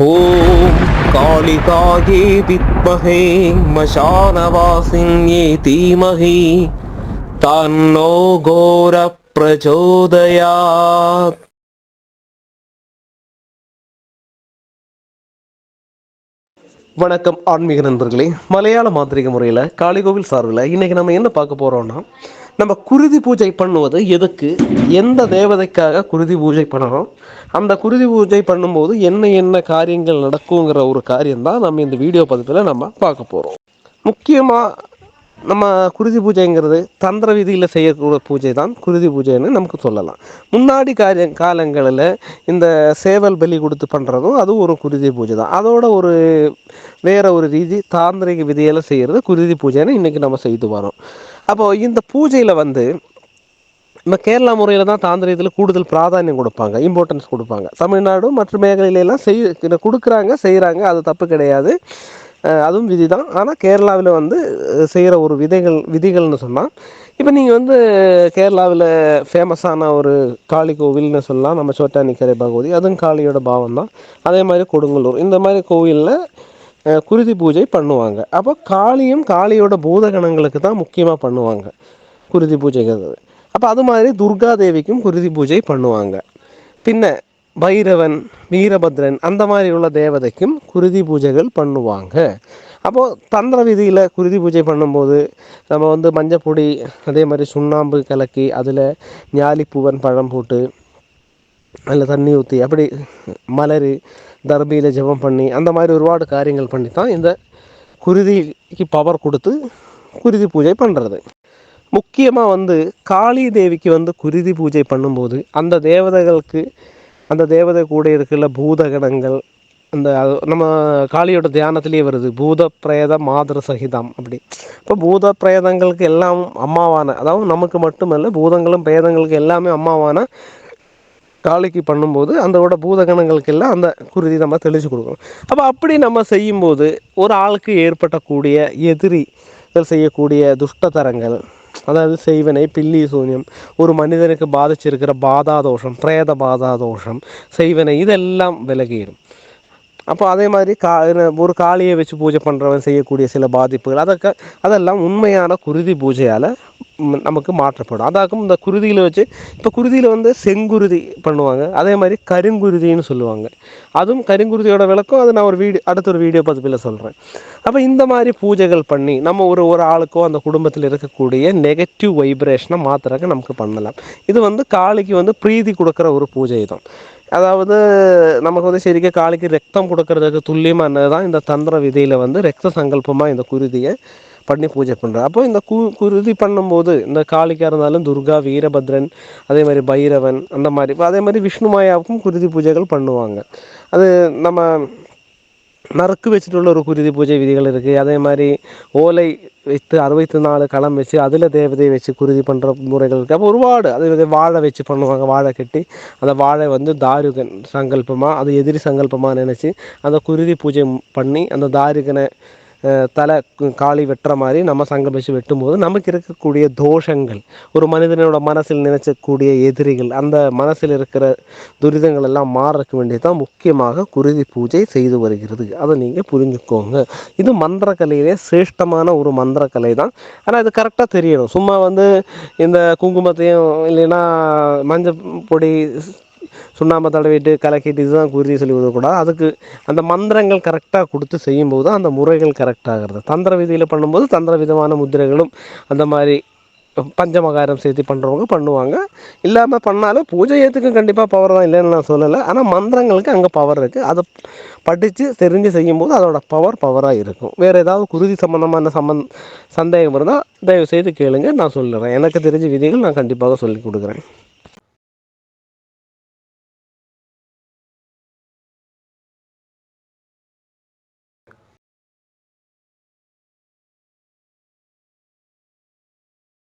ॐ कालिकायै विद्महे मशानवासिन्ये धीमहि तन्नो घोरप्रचोदयात् வணக்கம் ஆன்மீக நண்பர்களே. மலையாள மாந்திரிக முறையில் காளிகோவில் சார்பில் இன்னைக்கு நம்ம என்ன பார்க்க போறோம்னா நம்ம குருதி பூஜை பண்ணுவது எதுக்கு? எந்த தேவதைக்காக குருதி பூஜை பண்ணணும்? அந்த குருதி பூஜை பண்ணும்போது என்ன என்ன காரியங்கள் நடக்குங்கிற ஒரு காரியம்தான் நம்ம இந்த வீடியோ பதிவில் நம்ம பார்க்க போகிறோம் முக்கியமாக நம்ம குருதி பூஜைங்கிறது தந்திர விதியில் செய்யக்கூடிய பூஜை தான் குருதி பூஜைன்னு நமக்கு சொல்லலாம். முன்னாடி காரிய காலங்களில் இந்த சேவல் பலி கொடுத்து பண்ணுறதும் அதுவும் ஒரு குருதி பூஜை தான் அதோட ஒரு வேற ஒரு ரீதி தாந்திரிக விதியெல்லாம் செய்கிறது குருதி பூஜைன்னு இன்றைக்கி நம்ம செய்து வரோம். அப்போது இந்த பூஜையில் வந்து நம்ம கேரளா முறையில் தான் தாந்திரியத்தில் கூடுதல் பிராதானியம் கொடுப்பாங்க இம்பார்ட்டன்ஸ் கொடுப்பாங்க. தமிழ்நாடு மற்றும் மேகலையிலலாம் செய் கொடுக்குறாங்க செய்கிறாங்க அது தப்பு கிடையாது. அதுவும் விதி தான் ஆனால் கேரளாவில் வந்து செய்கிற ஒரு விதைகள் விதிகள்னு சொன்னால் இப்போ நீங்கள் வந்து கேரளாவில் ஃபேமஸான ஒரு காளி கோவில்னு சொல்லலாம் நம்ம சோட்டானிக்கரை பகவதி அதுவும் காளியோட பாவம் தான் அதே மாதிரி கொடுங்கலூர் இந்த மாதிரி கோவிலில் குருதி பூஜை பண்ணுவாங்க. அப்போ காளியும் காளியோட பூதகணங்களுக்கு தான் முக்கியமாக பண்ணுவாங்க குருதி பூஜைங்கிறது. அப்போ அது மாதிரி துர்கா தேவிக்கும் குருதி பூஜை பண்ணுவாங்க. பின்ன பைரவன் வீரபத்ரன் அந்த மாதிரி உள்ள தேவதைக்கும் குருதி பூஜைகள் பண்ணுவாங்க. அப்போது தந்திர விதியில் குருதி பூஜை பண்ணும்போது நம்ம வந்து மஞ்சப்பொடி அதே மாதிரி சுண்ணாம்பு கலக்கி அதில் ஞாலிப்பூவன் பழம் போட்டு அதில் தண்ணி ஊற்றி அப்படி மலர் தர்பியில் ஜெபம் பண்ணி அந்த மாதிரி ஒருபாடு காரியங்கள் பண்ணி தான் இந்த குருதிக்கு பவர் கொடுத்து குருதி பூஜை பண்ணுறது முக்கியமாக வந்து காளி தேவிக்கு வந்து குருதி பூஜை பண்ணும்போது அந்த தேவதைகளுக்கு அந்த தேவதை கூட இருக்கிற பூதகணங்கள் அந்த நம்ம காளியோட தியானத்திலேயே வருது பூத பிரேத மாதிர சகிதம் அப்படி. இப்போ பூத பிரேதங்களுக்கு எல்லாம் அம்மாவான அதாவது நமக்கு மட்டுமல்ல பூதங்களும் பிரேதங்களுக்கு எல்லாமே அம்மாவான காளிக்கு பண்ணும்போது அந்தோட பூதகணங்களுக்கு எல்லாம் அந்த குருதி நம்ம தெளிச்சு கொடுக்கணும். அப்போ அப்படி நம்ம செய்யும்போது ஒரு ஆளுக்கு ஏற்பட்டக்கூடிய எதிரி செய்யக்கூடிய துஷ்டதரங்கள் அதாவது செய்வனை பில்லி சூன்யம் ஒரு மனிதனுக்கு பாதிச்சிருக்கிற பாதாதோஷம் பிரேத பாதாதோஷம் செய்வனை இதெல்லாம் விலகிடும் அப்போ அதே மாதிரி கா ஒரு காளியை வச்சு பூஜை பண்ணுறவன் செய்யக்கூடிய சில பாதிப்புகள் அதற்கு அதெல்லாம் உண்மையான குருதி பூஜையால் நமக்கு மாற்றப்படும். அதாக்கும் இந்த குருதியில் வச்சு இப்போ குருதியில் வந்து செங்குருதி பண்ணுவாங்க. அதே மாதிரி கருங்குருதின்னு சொல்லுவாங்க. அதுவும் கருங்குருதியோட விளக்கம். அது நான் ஒரு வீடியோ அடுத்த ஒரு வீடியோ பதிப்பில் சொல்கிறேன் அப்போ இந்த மாதிரி பூஜைகள் பண்ணி நம்ம ஒரு ஒரு ஆளுக்கோ அந்த குடும்பத்தில் இருக்கக்கூடிய நெகட்டிவ் வைப்ரேஷனை மாத்துறதுக்கு நமக்கு பண்ணலாம். இது வந்து காளிக்கு வந்து பிரீதி கொடுக்குற ஒரு பூஜை தான். அதாவது நமக்கு வந்து சரிக்க காளிக்கு ரத்தம் கொடுக்கறதுக்கு துல்லியமானது தான் இந்த தந்திர விதியில் வந்து ரத்த சங்கல்பமாக இந்த குருதியை பண்ணி பூஜை பண்ணுறோம் அப்போ இந்த கு குருதி பண்ணும்போது இந்த காளிக்காக இருந்தாலும் துர்கா வீரபத்ரன் அதே மாதிரி பைரவன் அந்த மாதிரி இப்போ அதே மாதிரி விஷ்ணு மாயாவுக்கும் குருதி பூஜைகள் பண்ணுவாங்க. அது நம்ம நறுக்கு வச்சுட்டுள்ள ஒரு குருதி பூஜை விதிகள் இருக்குது அதே மாதிரி ஓலை வைத்து அறுபத்தி நாலு களம் வச்சு அதில் தேவதையை வச்சு குருதி பண்ணுற முறைகள் இருக்குது அப்போ ஒருபாடு அதே மாதிரி வாழை வச்சு பண்ணுவாங்க வாழை கட்டி. அந்த வாழை வந்து தாருகன் சங்கல்பமாக அது எதிரி சங்கல்பமாக நினச்சி அந்த குருதி பூஜை பண்ணி அந்த தாருகனை தலை காளி வெட்டுற மாதிரி நம்ம சங்கம் வச்சு வெட்டும்போது நமக்கு இருக்கக்கூடிய தோஷங்கள் ஒரு மனிதனோட மனசில் நினைச்சக்கூடிய எதிரிகள் அந்த மனசில் இருக்கிற துரிதங்கள் எல்லாம் மாறக்க வேண்டியதுதான் முக்கியமாக குருதி பூஜை செய்து வருகிறது. அதை நீங்கள் புரிஞ்சுக்கோங்க. இது மந்திரக்கலையிலே சிரேஷ்டமான ஒரு மந்திரக்கலை தான். ஆனால் இது கரெக்டாக தெரியணும். சும்மா வந்து இந்த குங்குமத்தையும் இல்லைன்னா மஞ்சள் பொடி சுண்ணாம்பை தடவிட்டு கலக்கிட்டு இதுதான் குருதி சொல்லி கொடுக்கக்கூடாது அதுக்கு அந்த மந்திரங்கள் கரெக்டாக கொடுத்து செய்யும்போது தான் அந்த முறைகள் கரெக்டாகிறது தந்திர விதியில் பண்ணும்போது தந்திர விதமான முத்திரைகளும் அந்த மாதிரி பஞ்சமகாரம் சேர்த்து பண்ணுறவங்க பண்ணுவாங்க. இல்லாமல் பண்ணாலும் பூஜை ஏற்றுக்கும் கண்டிப்பாக பவர் தான் இல்லைன்னு நான் சொல்லலை. ஆனால் மந்திரங்களுக்கு அங்கே பவர் இருக்குது அதை படித்து தெரிஞ்சு செய்யும்போது அதோட பவர் பவராக இருக்கும். வேறு ஏதாவது குருதி சம்மந்தமான சம்மந் சந்தேகம் இருந்தால் தயவு செய்து கேளுங்க. நான் சொல்லுறேன் எனக்கு தெரிஞ்ச விதிகள் நான் கண்டிப்பாக சொல்லி கொடுக்குறேன்.